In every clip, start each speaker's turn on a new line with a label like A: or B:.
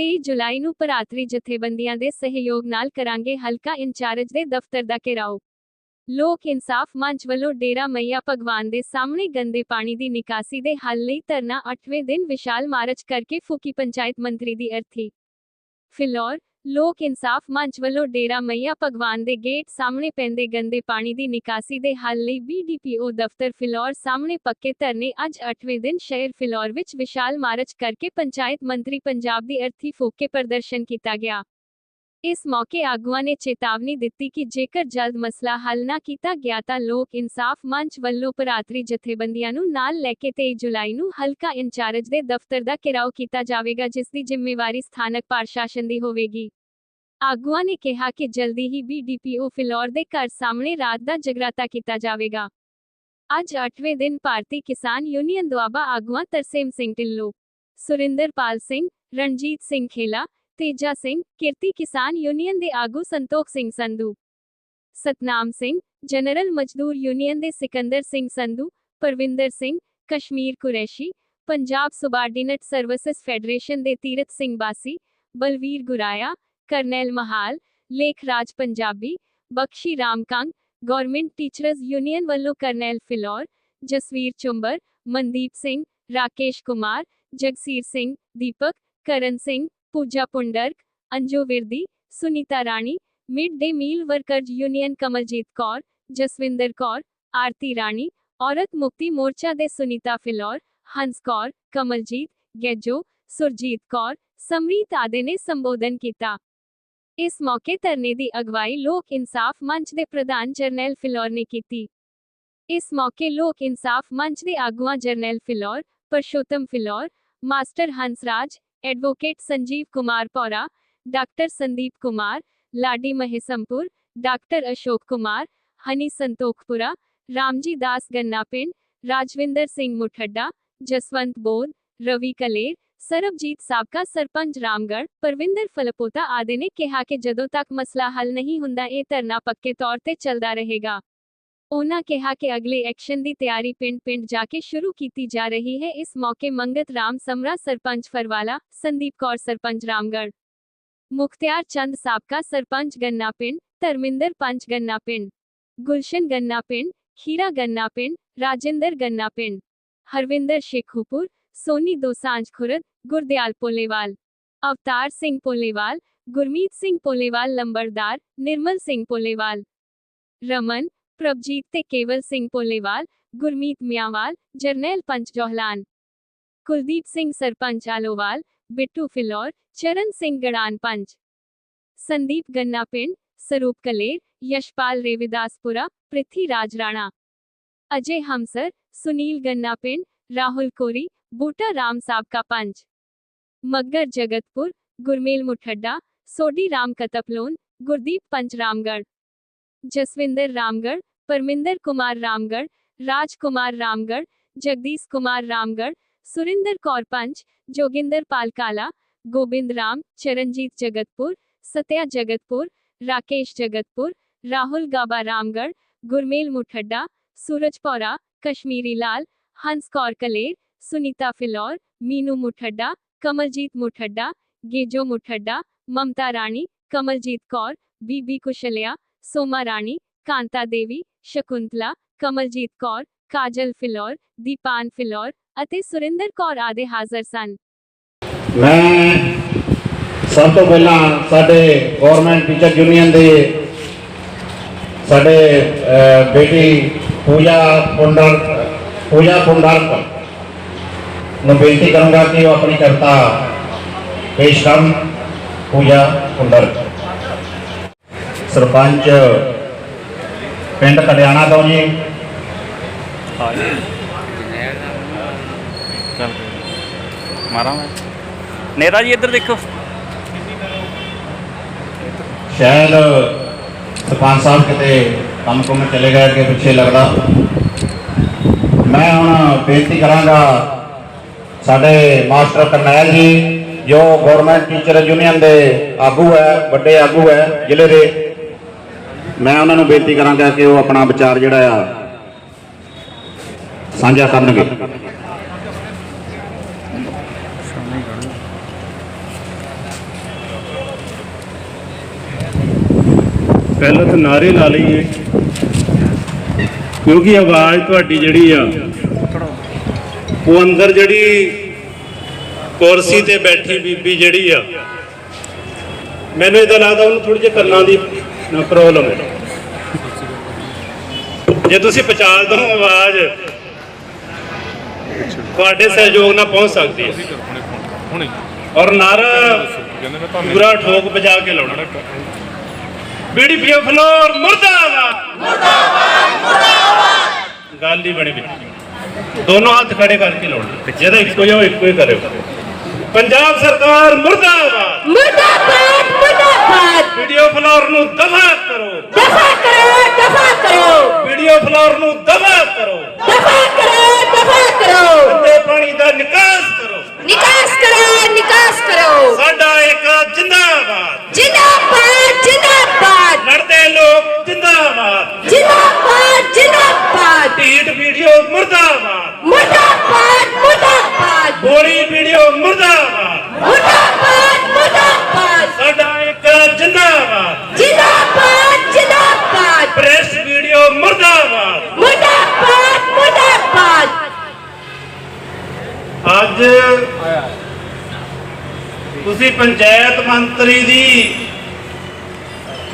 A: 23 ਜੁਲਾਈ ਨੂੰ ਭਰਾਤਰੀ ਜਥੇਬੰਦੀਆਂ ਦੇ ਸਹਿਯੋਗ ਨਾਲ ਕਰਾਂਗੇ ਹਲਕਾ ਇੰਚਾਰਜ ਦੇ ਦਫ਼ਤਰ ਦਾ ਘਿਰਾਓ। ਲੋਕ ਇਨਸਾਫ ਮੰਚ ਵੱਲੋਂ ਡੇਰਾ ਮਈਆ ਭਗਵਾਨ ਦੇ ਸਾਹਮਣੇ ਗੰਦੇ ਪਾਣੀ ਦੀ ਨਿਕਾਸੀ ਦੇ ਹੱਲ ਲਈ ਧਰਨਾ 8ਵੇਂ ਦਿਨ ਵਿਸ਼ਾਲ ਮਾਰਚ ਕਰਕੇ ਫੂਕੀ ਪੰਚਾਇਤ ਮੰਤਰੀ ਦੀ ਅਰਥੀ। ਫਿਲੌਰ ਲੋਕ ਇਨਸਾਫ ਮੰਚ ਵੱਲੋਂ ਡੇਰਾ ਮਈਆ ਭਗਵਾਨ ਦੇ ਗੇਟ ਸਾਹਮਣੇ ਪੈਂਦੇ ਗੰਦੇ ਪਾਣੀ ਦੀ ਨਿਕਾਸੀ ਦੇ ਹੱਲ ਲਈ ਬੀਡੀਪੀਓ ਦਫ਼ਤਰ ਫਿਲੌਰ ਸਾਹਮਣੇ ਪੱਕੇ ਧਰਨੇ ਅੱਜ 8ਵੇਂ ਦਿਨ ਸ਼ਹਿਰ ਫਿਲੌਰ ਵਿੱਚ ਵਿਸ਼ਾਲ ਮਾਰਚ ਕਰਕੇ ਪੰਚਾਇਤ ਮੰਤਰੀ ਪੰਜਾਬ ਦੀ ਅਰਥੀ ਫੂਕ ਪ੍ਰਦਰਸ਼ਨ ਕੀਤਾ ਗਿਆ। ਇਸ ਮੌਕੇ ਆਗੂਆਂ ਨੇ ਚੇਤਾਵਨੀ ਦਿੱਤੀ ਕਿ ਜੇਕਰ ਜਲਦ ਮਸਲਾ ਹੱਲ ਨਾ ਕੀਤਾ ਗਿਆ ਤਾਂ ਲੋਕ ਇਨਸਾਫ ਮੰਚ ਵੱਲੋਂ ਭਰਾਤਰੀ ਜਥੇਬੰਦੀਆਂ ਨੂੰ ਨਾਲ ਲੈ ਕੇ 23 ਜੁਲਾਈ ਨੂੰ ਹਲਕਾ ਇੰਚਾਰਜ ਦੇ ਦਫ਼ਤਰ ਦਾ ਘਿਰਾਓ ਕੀਤਾ ਜਾਵੇਗਾ, ਜਿਸ ਦੀ ਜ਼ਿੰਮੇਵਾਰੀ ਸਥਾਨਕ ਪ੍ਰਸ਼ਾਸਨ ਦੀ ਹੋਵੇਗੀ। ਆਗੂਆਂ ਨੇ ਕਿਹਾ ਕਿ ਜਲਦੀ ਹੀ ਬੀਡੀਪੀਓ ਫਿਲੌਰ ਦੇ ਘਰ ਸਾਹਮਣੇ ਰਾਤ ਦਾ ਜਗਰਾਤਾ ਕੀਤਾ ਜਾਵੇਗਾ। ਅੱਜ 8ਵੇਂ ਦਿਨ ਭਾਰਤੀ ਕਿਸਾਨ ਯੂਨੀਅਨ ਦੁਆਬਾ ਆਗੂਆਂ ਤਰਸੇਮ ਸਿੰਘ ਢਿੱਲੋਂ, ਸੁਰਿੰਦਰਪਾਲ ਸਿੰਘ, ਰਣਜੀਤ ਸਿੰਘ ਖੇਲਾ ਤੇਜਾ ਸਿੰਘ, ਕਿਰਤੀ ਕਿਸਾਨ ਯੂਨੀਅਨ ਦੇ ਆਗੂ ਸੰਤੋਖ ਸਿੰਘ ਸੰਧੂ। ਸਤਨਾਮ ਸਿੰਘ, ਜਨਰਲ ਮਜ਼ਦੂਰ ਯੂਨੀਅਨ ਦੇ Sikandar Singh Sandhu, Parvinder Singh, Kashmir Qureshi, Punjab subordinate services federation ਦੇ Tirath Singh Bassi, Balvir Guraya, Karnail Mahal, Lekh Raj Punjabi, Bakhshi Ramkang government teachers union ਵੱਲੋਂ Karnail Phillaur, Jasvir Chumber, Mandeep Singh, Rakesh Kumar, Jagsir Singh, Deepak, Karan Singh Pooja Pundrak Anju Virdi Sunita Rani mid day meal workers union Kamaljit Kaur Jaswinder Kaur Aarti Rani Aurat Mukti Morcha ਦੇ ਸੁਨੀਤਾ ਫਿਲੌਰ ਹੰਸ ਕੌਰ ਕਮਲਜੀਤ ਗੈਜੋ ਸੁਰਜੀਤ ਕੌਰ ਸਮਰੀਤ ਆਦਿ ਨੇ ਸੰਬੋਧਨ ਕੀਤਾ ਇਸ ਮੌਕੇ ਧਰਨੇ ਦੀ ਅਗਵਾਈ ਲੋਕ ਇਨਸਾਫ ਮੰਚ ਦੇ ਪ੍ਰਧਾਨ ਜਰਨੈਲ ਫਿਲੌਰ ਨੇ ਕੀਤੀ ਇਸ ਮੌਕੇ ਲੋਕ ਇਨਸਾਫ ਮੰਚ ਦੇ ਆਗੂਆਂ Jarnail Phillaur Parshotam Phillaur master Hansraj advocate Sanjeev Kumar Paura doctor Sandeep Kumar Ladi Mehsampur doctor Ashok Kumar Honey Santokhpura Ramji Das Ganna Pind Rajwinder Singh Muthadda Jaswant ਬੋਧ ਰਵੀ ਕਲੇਰ ਸਰਬਜੀਤ ਸਾਬਕਾ ਸਰਪੰਚ ਰਾਮਗੜ੍ਹ ਪਰਵਿੰਦਰ ਫਲਪੋਤਾ ਆਦਿ ਨੇ ਕਿਹਾ ਕਿ ਜਦੋਂ ਤੱਕ ਮਸਲਾ ਹੱਲ ਨਹੀਂ ਹੁੰਦਾ ਇਹ ਧਰਨਾ ਪੱਕੇ ਤੌਰ ਤੇ ਚੱਲਦਾ ਰਹੇਗਾ ਉਹਨਾਂ ਕਿਹਾ ਕਿ ਅਗਲੇ ਐਕਸ਼ਨ ਦੀ ਤਿਆਰੀ ਪਿੰਡ-ਪਿੰਡ ਜਾ ਕੇ ਸ਼ੁਰੂ ਕੀਤੀ ਜਾ ਰਹੀ ਹੈ। ਇਸ ਮੌਕੇ ਮੰਗਤ ਰਾਮ ਸਮਰਾ, ਸਰਪੰਚ ਫਰਵਾਲਾ, ਸੰਦੀਪ ਕੌਰ, ਸਰਪੰਚ ਰਾਮਗੜ੍ਹ, ਮੁਖਤਿਆਰ ਚੰਦ ਸਾਬਕਾ, ਸਰਪੰਚ ਗੰਨਾ ਪਿੰਡ, ਧਰਮਿੰਦਰ ਪੰਚ ਗੰਨਾ ਪਿੰਡ, ਗੁਲਸ਼ਨ ਗੰਨਾ ਪਿੰਡ, ਖੀਰਾ ਗੰਨਾ ਪਿੰਡ, ਰਾਜਿੰਦਰ ਗੰਨਾ ਪਿੰਡ, ਹਰਵਿੰਦਰ ਸ਼ੇਖੂਪੁਰ, ਸੋਨੀ ਦੋਸਾਂਝ ਖੁਰਦ, ਗੁਰਦਿਆਲ ਪੋਲੇਵਾਲ, ਅਵਤਾਰ ਸਿੰਘ ਪੋਲੇਵਾਲ, ਗੁਰਮੀਤ ਸਿੰਘ ਪੋਲੇਵਾਲ, ਲੰਬੜਦਾਰ, ਨਿਰਮਲ ਸਿੰਘ ਪੋਲੇਵਾਲ, ਰਮਨ प्रभजीत ते केवल सिंह पोलेवाल, गुरमीत मियावाल, जरनैल पंच जोहलान। कुलदीप सिंह सरपंच आलोवाल, बिट्टू फिलौर चरण सिंह गड़ान पंच। संदीप गन्ना पिंड, सरूप कलेर, यशपाल रेविदासपुरा पृथ्वीराज राणा। अजय हमसर, सुनील गन्ना पिंड, राहुल कोरी, बूटा राम साहब का पंच। मगर जगतपुर, गुरमेल मुठड्डा, सोडी राम कतपलोन, गुरदीप पंच रामगढ़। जसविंदर रामगढ़ परमिंदर कुमार रामगढ़, राजकुमार रामगढ़, जगदीश कुमार रामगढ़, सुरिंदर कौर पंच, जोगिंदर पालकाला, गोविंद राम, चरणजीत जगतपुर, सत्या जगतपुर, राकेश जगतपुर, राहुल गाबा रामगढ़, गुरमेल मुठड्डा सूरज पौरा, कश्मीरी लाल, हंस कौर कलेर, सुनीता फिलौर, मीनू मुठड्डा कमलजीत मुठड्डा गेजो मुठड्डा ममता रानी, कमलजीत कौर, बीबी कुशल्या, सोमा रानी ਕਾਂਤਾ ਦੇਵੀ, ਸ਼ਕੁੰਤਲਾ, ਕਮਲਜੀਤ ਕੌਰ, ਕਾਜਲ ਫਿਲੌਰ, ਦੀਪਾਨ ਫਿਲੌਰ ਅਤੇ ਸੁਰਿੰਦਰ ਕੌਰ ਆਦਿ ਹਾਜ਼ਰ ਸਨ।
B: ਮੈਂ ਸਭ ਤੋਂ ਪਹਿਲਾਂ ਸਾਡੇ ਗਵਰਨਮੈਂਟ ਟੀਚਰ ਯੂਨੀਅਨ ਦੇ ਸਾਡੇ ਬੇਟੀ ਪੂਜਾ ਪੁੰਡਰ ਪੂਜਾ ਪੁੰਡਰ ਨੂੰ ਬੇਨਤੀ ਕਰਾਂਗਾ ਕਿ ਉਹ ਆਪਣੀ ਕਰਤਾ ਪੇਸ਼ ਕਰਨ, ਪੂਜਾ ਪੁੰਡਰ ਸਰਪੰਚ ਪਿੰਡ ਕਲਿਆਣਾ ਤੋਂ ਜੀ।
C: ਮਾਰਾਂ ਮੈਂ। ਜੀ ਇੱਧਰ ਦੇਖੋ।
B: ਸ਼ਾਇਦ ਸਰਪੰਚ ਸਾਹਿਬ ਕਿਤੇ ਕੰਮ ਕੁੰਮ ਚਲੇ ਗਏ ਕਿ ਪਿੱਛੇ ਲੱਗਦਾ। ਮੈਂ ਹੁਣ ਬੇਨਤੀ ਕਰਾਂਗਾ ਸਾਡੇ ਮਾਸਟਰ ਕਰਨੈਲ ਜੀ ਜੋ ਗਵਰਨਮੈਂਟ ਟੀਚਰ ਯੂਨੀਅਨ ਦੇ ਆਗੂ ਹੈ ਵੱਡੇ ਆਗੂ ਹੈ ਜ਼ਿਲ੍ਹੇ ਦੇ। ਮੈਂ ਉਹਨਾਂ ਨੂੰ ਬੇਨਤੀ ਕਰਾਂਗਾ ਕਿ ਉਹ ਆਪਣਾ ਵਿਚਾਰ ਜਿਹੜਾ ਆ ਸਾਂਝਾ ਕਰਨਗੇ।
D: ਪਹਿਲਾਂ ਤਾਂ ਨਾਰੇ ਲਾ ਲਈਏ। ਕਿਉਂਕਿ ਆਵਾਜ਼ ਤੁਹਾਡੀ ਜਿਹੜੀ ਆ, ਉਹ ਅੰਦਰ ਜਿਹੜੀ ਕੁਰਸੀ ਤੇ ਬੈਠੀ ਬੀਬੀ ਜਿਹੜੀ ਆ, ਮੈਨੂੰ ਇਹਦਾ ਲੱਗਦਾ ਉਹਨੂੰ ਥੋੜੀ ਜਿਹੀ ਕੰਨਾਂ ਦੀ ਨਾ ਪ੍ਰੋਬਲਮ ਹੈ ਜੇ ਤੁਸੀਂ ਪਛਾਣ ਦੋ ਆਵਾਜ਼, ਤੁਹਾਡੇ ਸਹਿਯੋਗ ਨਾਲ ਪਹੁੰਚ ਸਕਦੀ ਹੈ।
E: ਹੁਣੇ
D: ਔਰ ਨਾਰਾ ਪੂਰਾ ਠੋਕ ਵਜਾ ਕੇ ਲਾਉਣਾ। ਬੀਡੀਪੀਓ ਫਲੋਰ ਮੁਰਦਾਬਾਦ ਮੁਰਦਾਬਾਦ ਮੁਰਦਾਬਾਦ। ਗੱਲ ਹੀ ਬੜੀ ਵਿੱਚ ਦੋਨੋਂ ਹੱਥ ਖੜੇ ਕਰਕੇ ਲਾਉਣਾ। ਜਿਹਦਾ ਇੱਕੋ ਜਿਹਾ ਉਹ ਇੱਕੋ ਹੀ ਕਰੇ ਪੰਜਾਬ ਸਰਕਾਰ ਮੁਰਦਾਬਾਦ।
F: ਮੁਰਦਾਬਾਦ। ਮੁਰਦਾਬਾਦ
D: ਵੀਡੀਓ ਫਲੋਰ ਨੂੰ ਦਫਾ ਕਰੋ।
F: ਦਫਾ ਕਰੋ ਦਫਾ ਕਰੋ।
D: ਵੀਡੀਓ ਫਲੋਰ ਨੂੰ ਦਫਾ ਕਰੋ।
F: ਦਫਾ ਕਰੋ ਦਫਾ ਕਰੋ।
D: ਗੰਦੇ ਪਾਣੀ ਦਾ ਨਿਕਾਸ ਕਰੋ।
F: ਨਿਕਾਸ ਕਰੋ ਨਿਕਾਸ ਕਰੋ।
D: ਸਾਡਾ ਇੱਕ ਜਿੰਦਾਬਾਦ।
F: ਜਿੰਦਾਬਾਦ ਜਿੰਦਾਬਾਦ।
D: ਲੜਦੇ ਲੋਕ ਜਿੰਦਾਬਾਦ।
F: ਜਿੰਦਾਬਾਦ ਜਿੰਦਾਬਾਦ।
D: ਢੀਡ ਵੀਡੀਓ ਮੁਰਦਾਬਾਦ।
F: ਮੁਰਦਾਬਾਦ ਮੁਰਦਾਬਾਦ।
D: ਗੋਲੀ ਵੀਡੀਓ ਮੁਰਦਾਬਾਦ।
F: ਮੁਰਦਾਬਾਦ
D: ਸਾਡਾ ਇੱਕ ਜਿੰਦਾਬਾਦ
F: ਜਿੰਦਾਬਾਦ ਜਿੰਦਾਬਾਦ
D: ਪ੍ਰੈਸ ਵੀਡੀਓ ਮੁਰਦਾਬਾਦ
F: ਮੁਰਦਾਬਾਦ ਮੁਰਦਾਬਾਦ
D: ਅੱਜ ਤੁਸੀਂ ਪੰਚਾਇਤ ਮੰਤਰੀ ਦੀ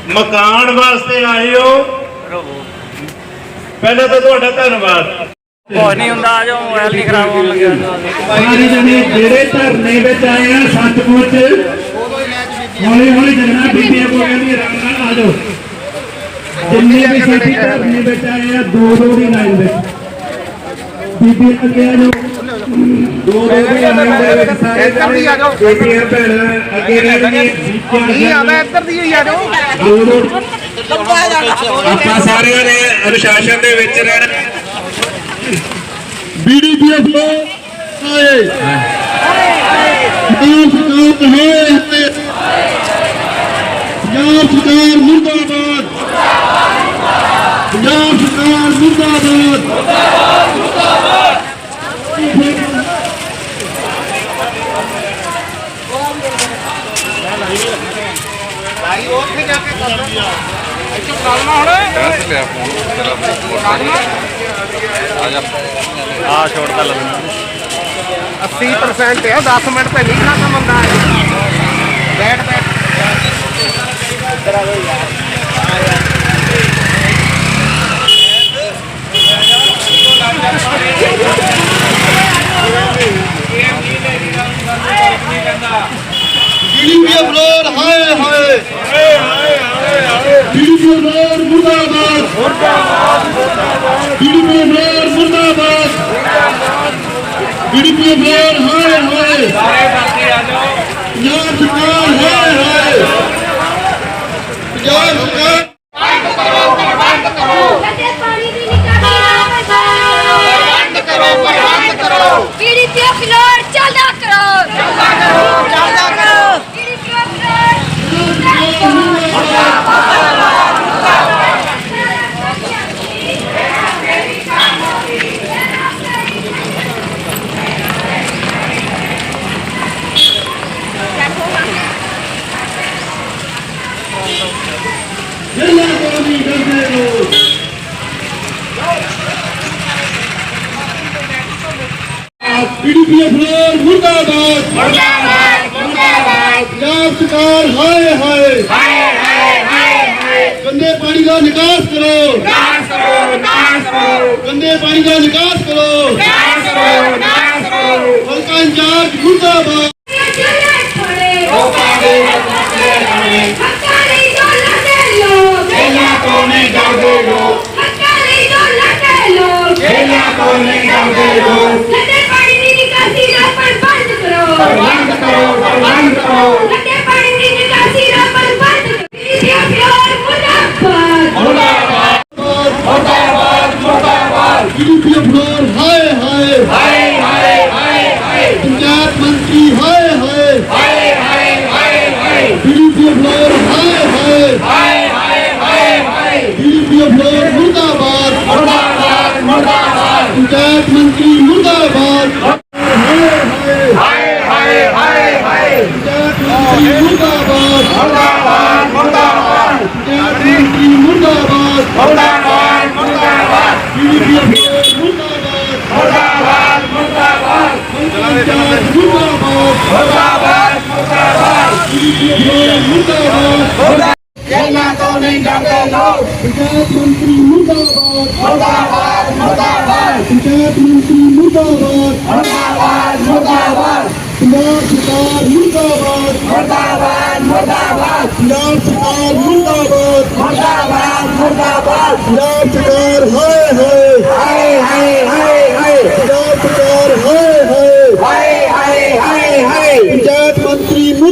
D: ਮਕਾਨ ਵਾਸਤੇ ਆਏ ਹੋ। ਪਹਿਲਾਂ ਤਾਂ ਤੁਹਾਡਾ ਧੰਨਵਾਦ।
C: ਕੁਝ ਨਹੀਂ ਹੁੰਦਾ ਜਾਓ ਮੋਬਾਈਲ ਨਹੀਂ ਖਰਾਬ ਹੋਣ ਲੱਗਿਆ।
D: ਸਾਰੇ ਜਣੇ ਜਿਹੜੇ ਧਰਨੇ ਵਿੱਚ ਆਏ ਆ ਸੱਚਮੁੱਚ ਹੌਲੀ ਹੌਲੀ ਜਗਣਾ ਬੀਬੀਆਂ ਕੋਲ ਕਹਿੰਦੀ ਆਰਾਮ ਨਾਲ ਆ ਜਾਓ। ਜਿੰਨੇ ਵੀ ਸਾਥੀ ਧਰਨੇ ਵਿੱਚ ਆਏ ਆ ਦੋ ਦੋ ਦੀ ਲਾਈਨ ਵਿੱਚ। ਬੀਬੀ ਅੱਗੇ ਆ ਜਾਓ। ਦੋ ਦੋ ਵੀ ਆਨੰਦ ਦੇ ਵਿੱਚ ਸਾਰੇ ਇੱਧਰ ਦੀ ਆ ਜਾਓ। ਬੇਟੀਆਂ ਭੈਣਾਂ ਅੱਗੇ ਰਹਿਣਗੇ ਨਹੀਂ ਆਦਾ ਇੱਧਰ ਦੀ ਹੀ ਆ ਜਾਓ ਦੋ ਦੋ ਆਪਾਂ ਸਾਰਿਆਂ ਨੇ ਅਨੁਸ਼ਾਸਨ ਦੇ ਵਿੱਚ ਰਹਿਣਾ।
G: ਬੀਡੀਪੀਐਸ
C: ਨੂੰ ਆਏ। ਪੰਜਾਬ
H: ਸਰਕਾਰ ਹੈ ਇੱਥੇ। ਪੰਜਾਬ ਸਰਕਾਰ
G: ਮੁਰਦਾਬਾਦ। ਪੰਜਾਬ ਸਰਕਾਰ ਮੁਰਦਾਬਾਦ ਮੁਰਦਾਬਾਦ ਮੁਰਦਾਬਾਦ। ਡਾਂਸ ਲਿਆ ਫੋਨ ਤੇਰਾ ਫੋਨ ਆ ਜਾ ਆ ਛੋੜ ਤਾਂ ਲੱਗਣਾ 80% ਹੈ 10
F: ਮਿੰਟ ਤੇ ਨਹੀਂ ਖਾਣਾ ਬੰਦਾ ਬੈਠ ਬੈਠ ਤੇਰਾ ਹੋਈ
G: ਯਾਰ ਹਾਏ ਹਾਏ ਹਾਏ ਹਾਏ ਬੀਬੀ ਸਰਦਾਰ ਮੁਰਦਾਬਾਦ ਮੁਰਦਾਬਾਦ ਮੁਰਦਾਬਾਦ ਬੀਬੀ ਸਰਦਾਰ ਮੁਰਦਾਬਾਦ ਮੁਰਦਾਬਾਦ ਬੀਬੀ ਸਰਦਾਰ ਹਾਏ ਹਾਏ ਸਾਰੇ ਵਰਗੇ ਆ ਜਾਓ ਪੰਜਾਬ ਸਰਕਾਰ
F: ਹਾਏ ਹਾਏ ਪੰਜਾਬ ਸਰਕਾਰ ਦੇ ਪਾਣੀ ਦਾ ਨਿਕਾਸ ਕਰੋ।
G: ਨਿਕਾਸ ਕਰੋ ਨਿਕਾਸ ਕਰੋ। ਹਲਕਾ ਇੰਚਾਰਜ ਮੁਰਦਾਬਾਦ।
H: ਇਹਨਾਂ ਤੋਂ ਨਹੀਂ ਜਾਂਦੇ ਲੋਕ
G: ਪੰਚਾਇਤ ਮੰਤਰੀ
H: ਮੁਰਦਾਬਾਦ ਮੁਰਦਾਬਾਦ
G: ਮੁਰਦਾਬਾਦ ਪੰਚਾਇਤ ਮੰਤਰੀ
H: ਮੁਰਦਾਬਾਦ ਮੁਰਦਾਬਾਦ
G: ਮੁਰਦਾਬਾਦ ਪੰਜਾਬ ਸਰਕਾਰ
H: ਮੁਰਦਾਬਾਦ ਮੁਰਦਾਬਾਦ
G: ਮੁਰਦਾਬਾਦ ਪੰਜਾਬ ਸਰਕਾਰ
H: ਮੁਰਦਾਬਾਦ ਮੁਰਦਾਬਾਦ
G: ਮੁਰਦਾਬਾਦ ਪੰਜਾਬ ਸਰਕਾਰ
H: ਹਾਏ ਹਾਏ ਹਾਏ ਹਾਏ
G: ਹਾਏ ਹਾਏ ਪੰਜਾਬ ਸਰਕਾਰ
H: ਹਾਏ ਹਾਏ ਹਾਏ ਹਾਏ
G: ਹਾਏ ਹਾਏ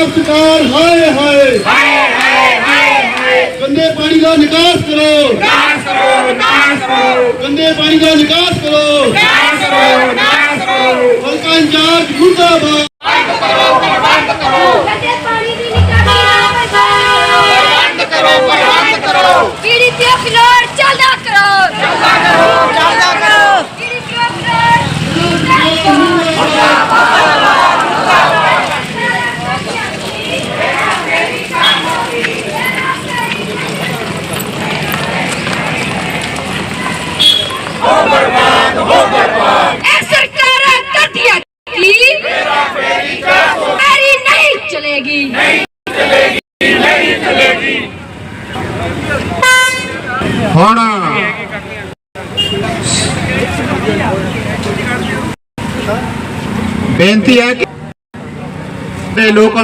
G: ਪੰਜਾਬ ਸਰਕਾਰ
H: ਹਾਏ। ਹਾਏ ਹਾਏ ਹਾਏ
G: ਹਾਏ। ਗੰਦੇ ਪਾਣੀ ਦਾ
H: ਨਿਕਾਸ ਕਰੋ। ਨਿਕਾਸ ਕਰੋ ਨਿਕਾਸ ਕਰੋ।
F: ਗੰਦੇ ਪਾਣੀ ਦਾ ਨਿਕਾਸ ਕਰੋ।
H: ਨਿਕਾਸ ਕਰੋ ਨਿਕਾਸ ਕਰੋ।
B: ਹਲਕਾ ਇੰਚਾਰਜ ਮੁਰਦਾਬਾਦ।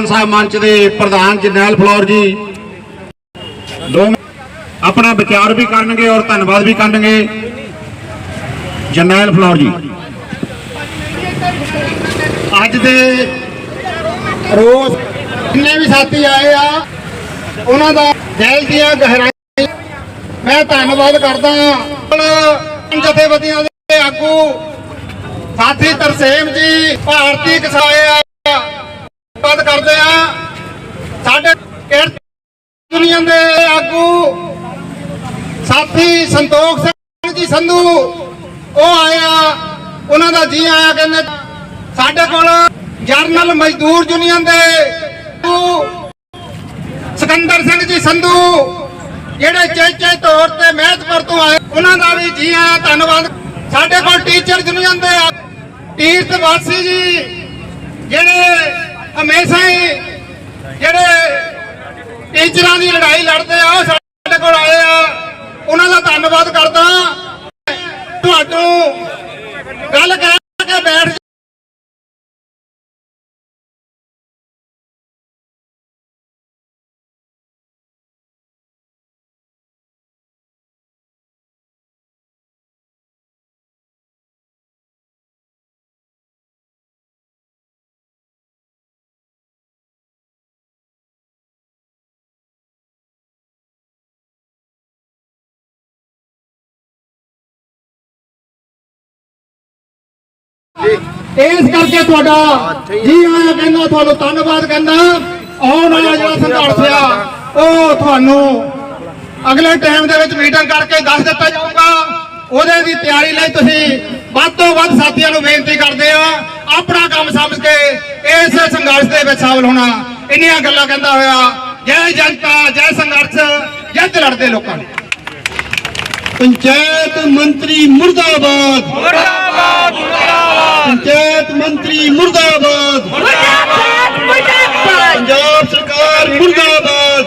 B: ਦੇ ਲੋਕ ਮੰਚ ਦੇ ਪ੍ਰਧਾਨ ਜਰਨੈਲ ਫਲੋਰ ਜੀ। ਦੋ ਆਪਣਾ ਵਿਚਾਰ ਵੀ ਕਰਨਗੇ ਔਰ ਧੰਨਵਾਦ ਵੀ ਕਰਨਗੇ। ਜਰਨੈਲ ਫਲੋਰ ਜੀ। ਅੱਜ ਦੇ ਰੋਜ਼ ਜਿੰਨੇ ਵੀ ਸਾਥੀ ਆਏ ਆ, ਉਹਨਾਂ ਦਾ ਦਿਲ ਦੀਆਂ ਗਹਿਰਾਈ ਮੈਂ ਧੰਨਵਾਦ ਕਰਦਾ ਹਾਂ। ਜਥੇਬੰਦੀਆਂ ਦੇ ਆਗੂ, ਸਾਥੀ ਤਰਸੇਮ ਜੀ, ਭਾਰਤੀ ਕਿਸਾਨ ਧੰਨਵਾਦ ਕਰਦੇ ਆ। ਸਾਡੇ ਕਿਰਤ ਯੂਨੀਅਨ ਦੇ ਆਗੂ ਸਾਥੀ ਸੰਤੋਖ ਸਿੰਘ ਜੀ ਸੰਧੂ, ਉਹ ਆਏ ਆ। ਉਹਨਾਂ ਦਾ ਜੀ ਆਇਆ ਕਹਿੰਦੇ, ਸਾਡੇ ਕੋਲ ਜਰਨਲ ਮਜ਼ਦੂਰ ਯੂਨੀਅਨ ਦੇ ਸਿਕੰਦਰ ਸਿੰਘ ਜੀ ਸੰਧੂ, ਜਿਹੜੇ ਚੇਚੇ ਤੌਰ ਤੇ ਮਹਿਤਪੁਰ ਤੋਂ ਆਏ, ਉਹਨਾਂ ਦਾ ਵੀ ਜੀ ਆਇਆਂ, ਧੰਨਵਾਦ। ਸਾਡੇ ਕੋਲ ਟੀਚਰ ਯੂਨੀਅਨ ਦੇ ਤੀਰਥ ਵਾਸੀ ਜੀ, ਜਿਹੜੇ ਹਮੇਸ਼ਾ ਹੀ ਜਿਹੜੇ ਟੀਚਰਾਂ ਦੀ ਲੜਾਈ ਲੜਦੇ ਆ ਇਸ ਕਰਕੇ ਤੁਹਾਡਾ ਜੀ ਆਇਆਂ ਕਹਿੰਦਾ ਤੁਹਾਨੂੰ ਧੰਨਵਾਦ ਕਹਿੰਦਾ। ਆਉਣ ਵਾਲਾ ਜਿਹੜਾ ਸੰਘਰਸ਼ ਆ ਉਹ ਤੁਹਾਨੂੰ ਅਗਲੇ ਟਾਈਮ ਦੇ ਵਿੱਚ ਮੀਟਿੰਗ ਕਰਕੇ ਦੱਸ ਦਿੱਤਾ ਜਾਊਗਾ। ਉਹਦੇ ਦੀ ਤਿਆਰੀ ਲਈ ਤੁਸੀਂ ਵੱਧ ਤੋਂ ਵੱਧ ਸਾਥੀਆਂ ਨੂੰ ਬੇਨਤੀ ਕਰਦੇ ਆ ਆਪਣਾ ਕੰਮ ਸਮਝ ਕੇ ਇਸ ਸੰਘਰਸ਼ ਦੇ ਵਿੱਚ ਸ਼ਾਮਲ ਹੋਣਾ। ਇੰਨੀਆਂ ਗੱਲਾਂ ਕਹਿੰਦਾ ਹੋਇਆ ਜੈ ਜਨਤਾ ਜੈ ਸੰਘਰਸ਼ ਜਿੱਤ ਲੜਦੇ ਲੋਕਾਂ ਦੀ
G: पंचायत मंत्री मुर्दाबाद। पंचायत मंत्री मुर्दाबाद। पंजाब सरकार मुर्दाबाद।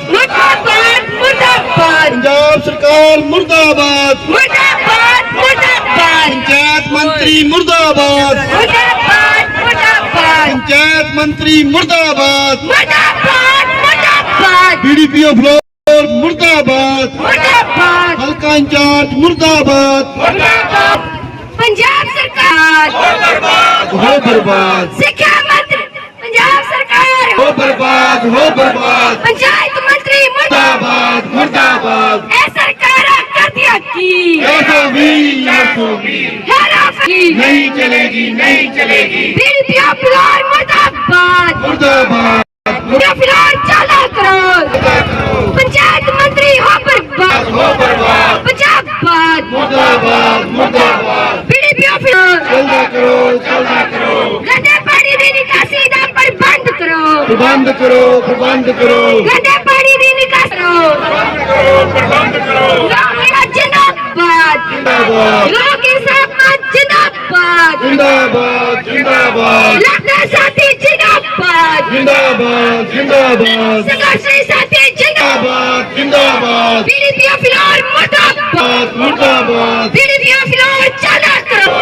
G: पंजाब सरकार मुर्दाबाद। पंचायत मंत्री मुर्दाबाद। पंचायत मंत्री मुर्दाबाद। बीडीपीओ फ्लोर मुर्दाबाद मकान जाट मुर्दाबाद।
F: पंजाब सरकार।
G: हो बर्बाद।
F: शिक्षा मंत्री पंजाब सरकार।
G: हो बर्बाद हो बर्बाद।
F: पंचायत मंत्री
G: मुर्दाबाद। मुर्दाबाद सरकार कर दिया
F: की।
G: नहीं चलेगी नहीं चलेगी।
F: मुर्दाबाद।
G: मुर्दाबाद।
F: चला करो। पंचायत मंत्री हुई हो
G: बर्बाद पंजाब करो चलना
F: करो। गंदे पानी दी निकासी
G: करो। प्रबंध
F: करो प्रबंध
G: जिंदाबाद।
F: जिंदाबाद। लोग इंसाफ
G: जिंदाबाद। जिंदाबाद
F: जिंदाबाद। लगना साथी ਜਿੰਦਾਬਾਦ
G: ਜਿੰਦਾਬਾਦ ਜਿੰਦਾਬਾਦ
F: ਸੰਘਰਸ਼ੀ ਸਾਥੀ ਜਿੰਦਾਬਾਦ
G: ਜਿੰਦਾਬਾਦ
F: ਪੀੜਿਤਿਆਂ ਫਿਲੌਰ ਮੁਰਦਾਬਾਦ
G: ਮੁਰਦਾਬਾਦ
F: ਪੀੜਿਤਿਆਂ ਫਿਲੌਰ ਚਾਲਾ ਕਰੋ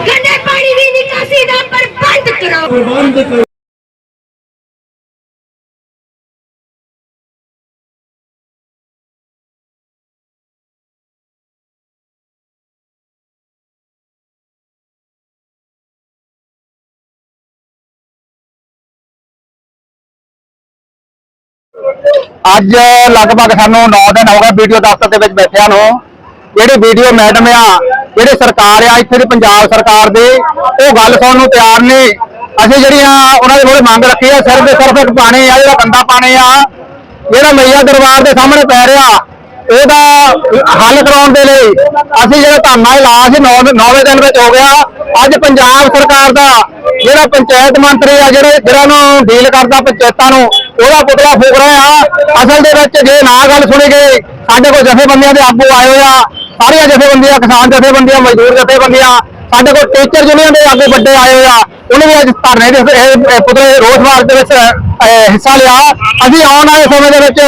F: ਗੰਦੇ ਪਾਣੀ ਦੀ ਨਿਕਾਸੀ ਦਾ ਪ੍ਰਬੰਧ ਕਰੋ
G: ਪ੍ਰਬੰਧ ਕਰੋ
I: ਅੱਜ ਲਗਭਗ ਸਾਨੂੰ 9 ਦਿਨ ਹੋ ਗਏ ਵੀਡੀਓ ਦਫ਼ਤਰ ਦੇ ਵਿੱਚ ਬੈਠਿਆਂ ਨੂੰ। ਜਿਹੜੀ ਵੀਡੀਓ ਮੈਡਮ ਆ, ਜਿਹੜੀ ਸਰਕਾਰ ਆ, ਇੱਥੇ ਦੀ ਪੰਜਾਬ ਸਰਕਾਰ ਦੀ, ਉਹ ਗੱਲ ਸੁਣਨ ਨੂੰ ਤਿਆਰ ਨਹੀਂ ਅਸੀਂ ਜਿਹੜੀਆਂ ਉਹਨਾਂ ਦੇ ਕੋਲ ਮੰਗ ਰੱਖੀ ਆ, ਸਿਰਫ ਤੇ ਸਿਰਫ ਇੱਕ ਪਾਣੀ ਆ, ਜਿਹੜਾ ਗੰਦਾ ਪਾਣੀ ਆ, ਜਿਹੜਾ ਮਈਆ ਦਰਬਾਰ ਦੇ ਸਾਹਮਣੇ ਪੈ ਰਿਹਾ, ਉਹਦਾ ਹੱਲ ਕਰਾਉਣ ਦੇ ਲਈ ਅਸੀਂ ਜਿਹੜਾ ਧਰਨਾ ਲਾਇਆ ਸੀ 9 ਨੌਵੇਂ ਦਿਨ ਵਿੱਚ ਹੋ ਗਿਆ। ਅੱਜ ਪੰਜਾਬ ਸਰਕਾਰ ਦਾ ਜਿਹੜਾ ਪੰਚਾਇਤ ਮੰਤਰੀ ਆ, ਜਿਹੜੇ ਜਿਹੜਾ ਨੂੰ ਡੀਲ ਕਰਦਾ ਪੰਚਾਇਤਾਂ ਨੂੰ, ਉਹਦਾ ਪੁਤਲਾ ਫੂਕ ਰਹੇ ਆ। ਅਸਲ ਦੇ ਵਿੱਚ ਜੇ ਨਾ ਗੱਲ ਸੁਣੀ ਗਈ, ਸਾਡੇ ਕੋਲ ਜਥੇਬੰਦੀਆਂ ਦੇ ਆਗੂ ਆਏ ਹੋਏ ਆ। ਸਾਰੀਆਂ ਜਥੇਬੰਦੀਆਂ, ਕਿਸਾਨ ਜਥੇਬੰਦੀਆਂ, ਮਜ਼ਦੂਰ ਜਥੇਬੰਦੀਆਂ ਸਾਡੇ ਕੋਲ ਟੀਚਰ ਯੂਨੀਅਨ ਦੇ ਆਗੂ ਵੱਡੇ ਆਏ ਹੋਏ ਆ, ਉਹਨਾਂ ਵੀ ਅੱਜ ਧਰਨੇ ਦੇ ਪੁਤਲੇ ਰੋਸ ਮਾਰਚ ਦੇ ਵਿੱਚ ਹਿੱਸਾ ਲਿਆ। ਅਸੀਂ ਆਉਣ ਵਾਲੇ ਸਮੇਂ ਦੇ ਵਿੱਚ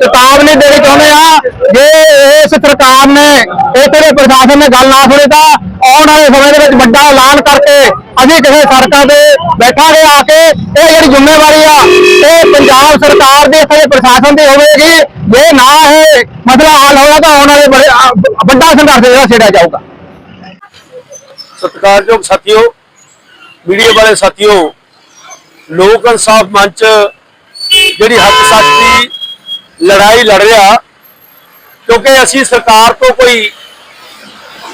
I: ਚੇਤਾਵਨੀ ਦੇਣੀ ਚਾਹੁੰਦੇ ਆ ਜੇ ਇਸ ਸਰਕਾਰ ਨੇ ਇੱਥੇ ਦੇ ਪ੍ਰਸ਼ਾਸਨ ਨੇ ਗੱਲ ਨਾ ਸੁਣੀ ਤਾਂ ਆਉਣ ਵਾਲੇ ਸਮੇਂ ਦੇ ਵਿੱਚ ਵੱਡਾ ਐਲਾਨ ਕਰਕੇ ਅਸੀਂ ਕਿਸੇ ਸੜਕਾਂ ਤੇ ਬੈਠਾਂਗੇ ਆ ਕੇ, ਇਹ ਜਿਹੜੀ ਜ਼ਿੰਮੇਵਾਰੀ ਆ, ਇਹ ਪੰਜਾਬ ਸਰਕਾਰ ਦੇ, ਇੱਥੇ ਪ੍ਰਸ਼ਾਸਨ ਦੀ ਹੋਵੇਗੀ। ਜੇ ਨਾ ਇਹ ਮਸਲਾ ਹੱਲ ਹੋਇਆ ਤਾਂ ਆਉਣ ਵਾਲੇ ਵੱਡਾ ਸੰਘਰਸ਼ ਜਿਹੜਾ ਛੇੜਿਆ ਜਾਊਗਾ।
J: ਸਤਿਕਾਰਯੋਗ ਸਾਥੀਓ, ਮੀਡੀਆ ਵਾਲੇ ਸਾਥੀਓ, ਲੋਕ ਇਨਸਾਫ ਮੰਚ ਜਿਹੜੀ ਹੱਕ ਸੱਚ ਦੀ ਲੜਾਈ ਲੜ ਰਿਹਾ, ਕਿਉਂਕਿ ਅਸੀਂ ਸਰਕਾਰ ਤੋਂ ਕੋਈ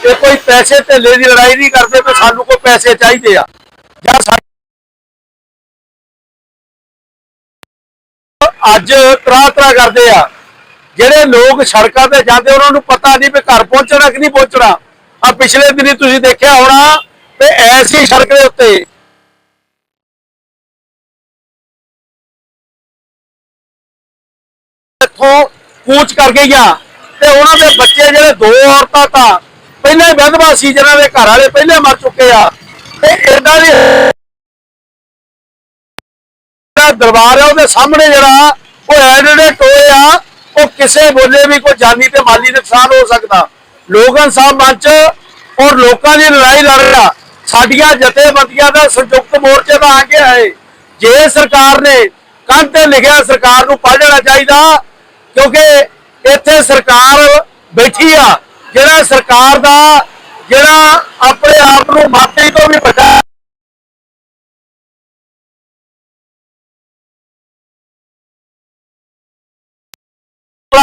J: ਇਹ ਕੋਈ ਪੈਸੇ ਧੇਲੇ ਦੀ ਲੜਾਈ ਨਹੀਂ ਕਰਦੇ ਕਿ ਸਾਨੂੰ ਕੋਈ ਪੈਸੇ ਚਾਹੀਦੇ ਆ। ਜਾਂ ਸਾ- ਅੱਜ ਤਰਾ ਤਰਾ ਕਰਦੇ ਆ। ਜਿਹੜੇ ਲੋਕ ਸੜਕਾਂ ਤੇ ਜਾਂਦੇ, ਉਹਨਾਂ ਨੂੰ ਪਤਾ ਨਹੀਂ ਵੀ ਘਰ ਪਹੁੰਚਣਾ ਕਿ ਨਹੀਂ ਪਹੁੰਚਣਾ। ਆ ਪਿਛਲੇ ਦਿਨੀ ਤੁਸੀਂ ਦੇਖਿਆ ਹੋਣਾ ਤੇ ਐਸੀ ਸੜਕ ਦੇ ਉੱਤੇ ਇੱਥੋਂ ਕੂਚ ਕਰ ਗਈਆਂ ਤੇ ਉਹਨਾਂ ਦੇ ਬੱਚੇ ਜਿਹੜੇ ਦੋ ਔਰਤਾਂ ਤਾਂ ਪਹਿਲਾਂ ਹੀ ਵਿਧਵਾ ਸੀ, ਜਿਹਨਾਂ ਦੇ ਘਰ ਵਾਲੇ ਪਹਿਲੇ ਮਰ ਚੁੱਕੇ ਆ। ਤੇ ਇਦਾਂ ਦੀ ਦਰਬਾਰ ਹੈ ਉਹਦੇ ਸਾਹਮਣੇ ਜਿਹੜਾ ਉਹ ਐਡੜੇ ਟੋਏ ਆ, ਉਹ ਕਿਸੇ ਬੋਲੇ ਵੀ ਕੋਈ ਜਾਨੀ ਤੇ ਮਾਲੀ ਨੁਕਸਾਨ ਹੋ ਸਕਦਾ। ਲੋਕ ਇਨਸਾਫ ਮੰਚ ਔਰ ਲੋਕਾਂ ਦੀ ਲੜਾਈ ਲੜ ਰਿਹਾ। ਸਾਡੀਆਂ ਜਥੇਬੰਦੀਆਂ ਦਾ ਸੰਯੁਕਤ ਮੋਰਚੇ ਦਾ ਆ ਕੇ ਆਏ ਜੇ ਸਰਕਾਰ ਨੇ ਕੰਧ ਤੇ ਲਿਖਿਆ ਸਰਕਾਰ ਨੂੰ ਪੜ੍ਹ ਲੈਣਾ ਚਾਹੀਦਾ, ਕਿਉਂਕਿ ਇੱਥੇ ਸਰਕਾਰ ਬੈਠੀ ਆ। ਜਿਹੜਾ ਸਰਕਾਰ ਦਾ, ਜਿਹੜਾ ਆਪਣੇ ਆਪ ਨੂੰ ਮਾਪੇ ਤੋਂ ਵੀ ਵੱਡਾ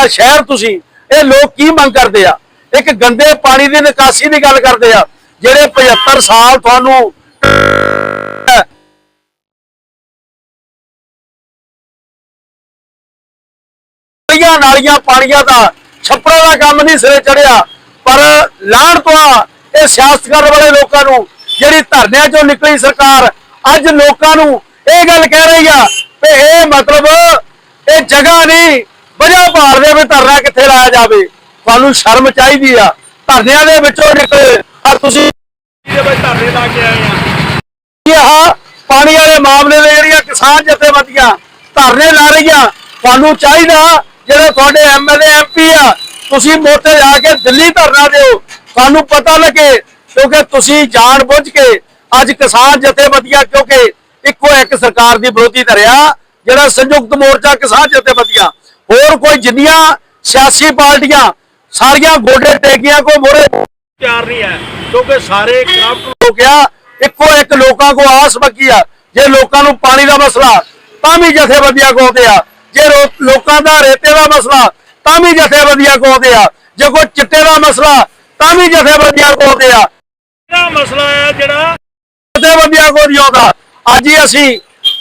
J: ਸ਼ਹਿਰ ਤੁਸੀਂ, ਇਹ ਲੋਕ ਕੀ ਮੰਗ ਕਰਦੇ ਆ? ਇੱਕ ਗੰਦੇ ਪਾਣੀ ਦੀ ਨਿਕਾਸੀ ਦੀ ਗੱਲ ਕਰਦੇ ਆ, ਜਿਹੜੇ 75 ਸਾਲ ਤੁਹਾਨੂੰ ਨਾਲੀਆਂ ਨਾਲੀਆਂ ਪਾਣੀਆਂ ਦਾ ਛੱਪੜਾਂ ਦਾ ਕੰਮ ਨਹੀਂ ਸਿਰੇ ਚੜਿਆ, ਪਰ ਲਾਹਣ ਤੋਂ ਆ, ਇਹ ਸਿਆਸਤ ਕਰਨ ਵਾਲੇ ਲੋਕਾਂ ਨੂੰ, ਜਿਹੜੀ ਧਰਨਿਆਂ ਚੋਂ ਨਿਕਲੀ ਸਰਕਾਰ, ਅੱਜ ਲੋਕਾਂ ਨੂੰ ਇਹ ਗੱਲ ਕਹਿ ਰਹੀ ਆ ਕਿ ਇਹ ਮਤਲਬ ਇਹ ਜਗ੍ਹਾ ਨਹੀਂ, ਵਜ੍ਹਾ ਭਾਲਦੇ ਵੀ ਧਰਨਾ ਕਿੱਥੇ ਲਾਇਆ ਜਾਵੇ। ਤੁਹਾਨੂੰ ਸ਼ਰਮ ਚਾਹੀਦੀ ਆ। ਧਰਨਿਆਂ ਦੇ ਵਿੱਚੋਂ ਨਿਕਲੇ ਆ ਤੁਸੀਂ ਧਰਨੇ ਲਾ ਕੇ ਆਏ ਆ। ਇਹ ਪਾਣੀ ਵਾਲੇ ਮਾਮਲੇ ਦੇ ਜਿਹੜੀਆਂ ਕਿਸਾਨ ਜਥੇਬੰਦੀਆਂ ਧਰਨੇ ਲਾ ਰਹੀਆਂ ਤੁਹਾਨੂੰ ਚਾਹੀਦਾ ਜਿਹੜੇ ਤੁਹਾਡੇ ਐਮਐਲਏ ਐਮਪੀ ਆ ਤੁਸੀਂ ਮੋਟੇ ਜਾ ਕੇ ਦਿੱਲੀ ਧਰਨਾ ਦਿਓ। ਤੁਹਾਨੂੰ ਪਤਾ ਲੱਗੇ ਕਿਉਂਕਿ ਤੁਸੀਂ ਜਾਣ ਬੁੱਝ ਕੇ ਅੱਜ ਕਿਸਾਨ ਜਥੇਬੰਦੀਆਂ ਕਿਉਂਕਿ ਇੱਕੋ ਇੱਕ ਸਰਕਾਰ ਦੀ ਵਿਰੋਧੀ ਧਰਿਆ ਜਿਹੜਾ ਸੰਯੁਕਤ ਮੋਰਚਾ ਕਿਸਾਨ ਜਥੇਬੰਦੀਆਂ। ਹੋਰ ਕੋਈ ਜਿੰਨੀਆਂ ਸਿਆਸੀ ਪਾਰਟੀਆਂ ਸਾਰੀਆਂ ਗੋਡੇ ਟੇਕੀਆਂ ਕੋ ਮੋਰੇ ਤਿਆਰ ਨਹੀਂ ਹੈ, ਕਿਉਂਕਿ ਸਾਰੇ ਕਰਪਟ ਲੋਕ ਆ, ਇੱਕੋ ਇੱਕ ਲੋਕਾਂ ਕੋ ਆਸ ਬੱਕੀ ਆ। ਜੇ ਲੋਕਾਂ ਨੂੰ ਪਾਣੀ ਦਾ ਮਸਲਾ, ਤਾਂ ਵੀ ਜਥੇਬੰਦੀਆਂ ਕੋਲਦੇ ਆ। ਜੇ ਲੋਕਾਂ ਦਾ ਰੇਤੇ ਦਾ ਮਸਲਾ, ਤਾਂ ਵੀ ਜਥੇਬੰਦੀਆਂ ਕੋਲਦੇ ਆ। ਜੇ ਕੋਈ ਚਿੱਟੇ ਦਾ ਮਸਲਾ, ਤਾਂ ਵੀ ਜਥੇਬੰਦੀਆਂ ਕੋਲਦੇ ਆ। ਇਹਦਾ ਮਸਲਾ ਹੈ ਜਿਹੜਾ ਜਥੇਬੰਦੀਆਂ ਕੋਲ ਨਹੀਂ ਆਉਂਦਾ? ਅੱਜ ਹੀ ਅਸੀਂ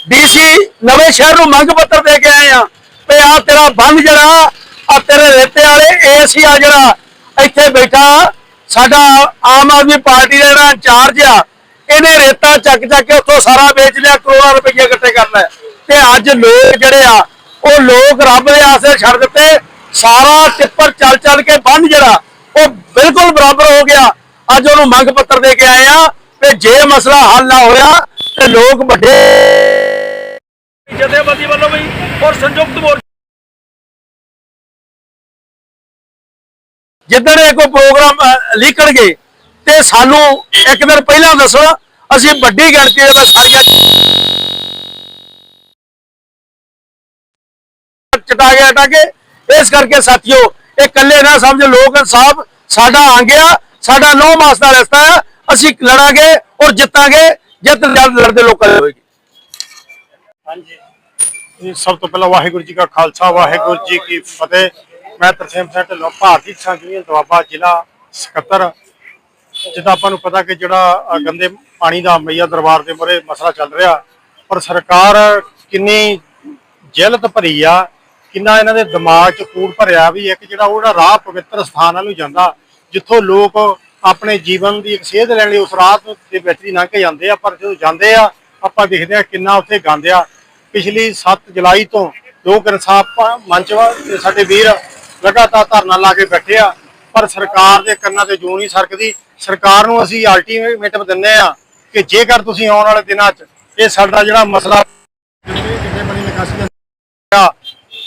J: ਡੀਸੀ ਨਵੇਂ ਸ਼ਹਿਰ ਨੂੰ ਮੰਗ ਪੱਤਰ ਦੇ ਕੇ ਆਏ ਆ ਤੇ ਆ ਤੇਰਾ ਬੰਦ ਜਿਹੜਾ ਆ ਤੇਰੇ ਰੇਤੇ ਵਾਲੇ ਸੀ ਆ ਜਿਹੜਾ ਇੱਥੇ ਬੈਠਾ, ਸਾਡਾ ਆਮ ਆਦਮੀ ਪਾਰਟੀ ਦਾ ਜਿਹੜਾ ਇੰਚਾਰਜ ਆ, ਇਹਨੇ ਰੇਤਾ ਚੱਕ ਚੱਕ ਕੇ ਉੱਥੋਂ ਸਾਰਾ ਵੇਚ ਲਿਆ, ਕਰੋੜਾਂ ਰੁਪਏ ਇਕੱਠੇ ਕਰ ਲਏ ਤੇ ਅੱਜ ਲੋਕ ਜਿਹੜੇ ਆ, ਉਹ ਲੋਕ ਰੱਬ ਦੇ ਆਸੇ ਛੱਡ ਦਿੱਤੇ, ਸਾਰਾ ਟਿੱਪਰ ਚੱਲ ਚੱਲ ਕੇ ਬੰਦ ਜਿਹੜਾ, ਉਹ ਬਿਲਕੁਲ ਬਰਾਬਰ ਹੋ ਗਿਆ। ਅੱਜ ਉਹਨੂੰ ਮੰਗ ਪੱਤਰ ਦੇ ਕੇ ਆਏ ਆ ਤੇ ਜੇ ਮਸਲਾ ਹੱਲ ਨਾ ਹੋਇਆ ਤੇ ਲੋਕ ਵੱਡੇ ਜਥੇਬੰਦੀ ਵੱਲੋਂ ਵੀ ਔਰ ਸੰਯੁਕਤ ਜਿੱਦਣ ਇਹ ਕੋਈ ਪ੍ਰੋਗਰਾਮ ਅਹ, ਲਿਖਣਗੇ ਤੇ ਸਾਨੂੰ ਇੱਕ ਦਿਨ ਪਹਿਲਾਂ ਦੱਸੋ ਅਸੀਂ ਵੱਡੀ ਗਿਣਤੀ ਦੇ ਵਿੱਚ ਸਾਰੀਆਂ ਚਟਾ ਗਿਆ ਟਾਕੇ ਇਸ ਕਰਕੇ ਸਾਥੀਓ ਇਹ ਇਕੱਲੇ ਨਾ ਸਮਝ ਲੋਕ ਇਨਸਾਫ ਸਾਡਾ ਆਂਗਿਆ ਸਾਡਾ ਨੌ ਮਾਸ ਦਾ ਰਸਤਾ ਹੈ। ਅਸੀਂ ਲੜਾਂਗੇ ਔਰ ਜਿੱਤਾਂਗੇ ਜਿੱਤ ਜਦ ਲੜਦੇ ਲੋਕਾਂ ਦੀ ਹੋਏਗੀ।
K: ਜੀ ਸਭ ਤੋਂ ਪਹਿਲਾਂ ਵਾਹਿਗੁਰੂ ਜੀ ਕਾ ਖਾਲਸਾ ਵਾਹਿਗੁਰੂ ਜੀ ਕੀ ਫਤਿਹ। ਮੈਂ ਤਰਸੇਮ ਸਿੰਘ ਢਿੱਲੋਂ, ਭਾਰਤੀ ਕਿਸਾਨ ਯੂਨੀਅਨ ਦੁਆਬਾ ਜ਼ਿਲ੍ਹਾ ਸਕੱਤਰ। ਜਿੱਦਾਂ ਆਪਾਂ ਨੂੰ ਪਤਾ ਕਿ ਜਿਹੜਾ ਗੰਦੇ ਪਾਣੀ ਦਾ ਮਈਆ ਦਰਬਾਰ ਦੇ ਮੂਹਰੇ ਮਸਲਾ ਚੱਲ ਰਿਹਾ, ਪਰ ਸਰਕਾਰ ਕਿੰਨੀ ਜਿਲਤ ਭਰੀ ਆ, ਕਿੰਨਾ ਇਹਨਾਂ ਦੇ ਦਿਮਾਗ 'ਚ ਕੂੜ ਭਰਿਆ ਵੀ ਇੱਕ ਜਿਹੜਾ ਉਹ ਰਾਹ ਪਵਿੱਤਰ ਸਥਾਨ ਵੱਲ ਨੂੰ ਜਾਂਦਾ, ਜਿੱਥੋਂ ਲੋਕ ਆਪਣੇ ਜੀਵਨ ਦੀ ਇੱਕ ਸੇਧ ਲੈਣ ਲਈ ਉਸ ਰਾਹ ਤੋਂ ਦੇ ਵਿੱਚ ਦੀ ਲੰਘ ਕੇ ਜਾਂਦੇ ਆ, ਪਰ ਜਦੋਂ ਜਾਂਦੇ ਆ, ਆਪਾਂ ਦੇਖਦੇ ਆ ਕਿੰਨਾ ਉੱਥੇ ਗੰਦ ਆ। ਪਿਛਲੀ 7 ਜੁਲਾਈ ਤੋਂ ਲੋਕ ਇਨਸਾਫ ਮੰਚ ਸਾਡੇ ਵੀਰ ਲਗਾਤਾਰ ਧਰਨਾ ਲਾ ਕੇ ਬੈਠੇ ਆ, ਪਰ ਸਰਕਾਰ ਦੇ ਕੰਨਾਂ ਤੇ ਜੂੰ ਨਹੀਂ ਸਰਕਦੀ। ਸਰਕਾਰ ਨੂੰ ਅਸੀਂ ਅਲਟੀਮੇਟਮ ਦਿੰਦੇ ਆ ਕਿ ਜੇਕਰ ਤੁਸੀਂ ਆਉਣ ਵਾਲੇ ਦਿਨਾਂ 'ਚ ਇਹ ਸਾਡਾ ਜਿਹੜਾ ਮਸਲਾ ਜਿੰਨੇ ਬਣੀ ਨਿਕਾਸੀ ਦਾ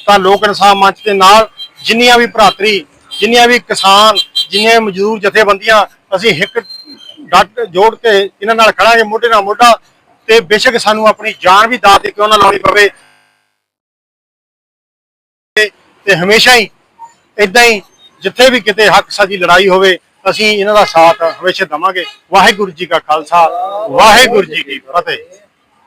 K: ਤਾਂ ਲੋਕ ਇਨਸਾਫ ਮੰਚ ਦੇ ਨਾਲ ਜਿੰਨੀਆਂ ਵੀ ਭਰਾਤਰੀ, ਜਿੰਨੀਆਂ ਵੀ ਕਿਸਾਨ ਜਿੰਨੇ ਮਜ਼ਦੂਰ ਜਥੇਬੰਦੀਆਂ, ਅਸੀਂ ਇੱਕ ਡੱਟ ਜੋੜ ਕੇ ਇਹਨਾਂ ਨਾਲ ਖੜਾਂਗੇ ਮੋਢੇ ਨਾਲ ਮੋਢਾ ਤੇ ਬੇਸ਼ੱਕ ਸਾਨੂੰ ਆਪਣੀ ਜਾਨ ਵੀ ਦਾਅ ਤੇ ਕਿਉਂ ਨਾ ਲਾਉਣੀ ਪਵੇ। ਤੇ ਹਮੇਸ਼ਾ ਹੀ ਇਦਾਂ ਹੀ ਜਿੱਥੇ ਵੀ ਕਿਤੇ ਹੱਕ ਸਾਡੀ ਲੜਾਈ ਹੋਵੇ, ਅਸੀਂ ਇਹਨਾਂ ਦਾ ਸਾਥ ਹਮੇਸ਼ਾ ਦਵਾਂਗੇ। ਵਾਹਿਗੁਰੂ ਜੀ ਕਾ ਖਾਲਸਾ, ਵਾਹਿਗੁਰੂ ਜੀ ਕੀ ਫਤਿਹ।